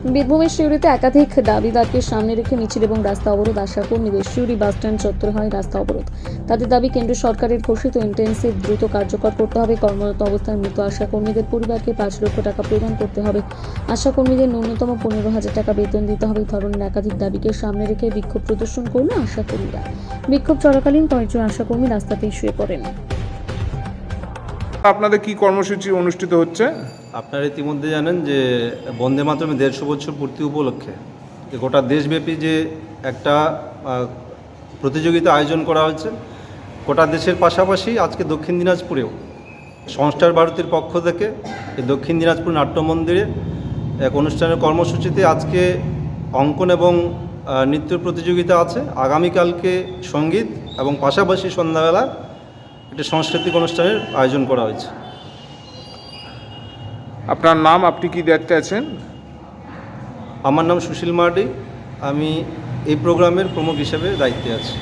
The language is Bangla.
বীরভূমের শিউরিতে একাধিক দাবিদারকে সামনে রেখে মিছিল এবং রাস্তা অবরোধ আশা কর্মীদের শিউরি বাসস্ট্যান্ড চত্বরে হয় রাস্তা অবরোধ। তাদের দাবি, কেন্দ্র সরকারের ঘোষিত ইন্টেন্সিভ দ্রুত কার্যকর করতে হবে। কর্মরত অবস্থায় মৃত আশা কর্মীদের পরিবারকে পাঁচ লক্ষ টাকা প্রদান করতে হবে। আশা কর্মীদের ন্যূনতম পনেরো হাজার টাকা বেতন দিতে হবে। ধরনের একাধিক দাবিকে সামনে রেখে বিক্ষোভ প্রদর্শন করল আশা কর্মীরা। বিক্ষোভ চলাকালীন কয়েকজন আশা কর্মী রাস্তাতেই শুয়ে পড়েন। আপনাদের কি কর্মসূচি অনুষ্ঠিত হচ্ছে? আপনারা ইতিমধ্যে জানেন যে বন্দে মাতরমে দেড়শো বছর পূর্তি উপলক্ষে যে গোটা দেশব্যাপী যে একটা প্রতিযোগিতা আয়োজন করা হয়েছে, গোটা দেশের পাশাপাশি আজকে দক্ষিণ দিনাজপুরেও সংস্কার ভারতীর পক্ষ থেকে দক্ষিণ দিনাজপুর নাট্য মন্দিরে এক অনুষ্ঠানের কর্মসূচিতে আজকে অঙ্কন এবং নৃত্য প্রতিযোগিতা আছে। আগামীকালকে সংগীত এবং পাশাপাশি সন্ধ্যাবেলা একটি সাংস্কৃতিক অনুষ্ঠানের আয়োজন করা হয়েছে। আপনার নাম আপনি কি দায়িত্বে আছেন? আমার নাম সুশীল মার্ডি আমি এই প্রোগ্রামের প্রমুখ হিসেবে দায়িত্বে আছি।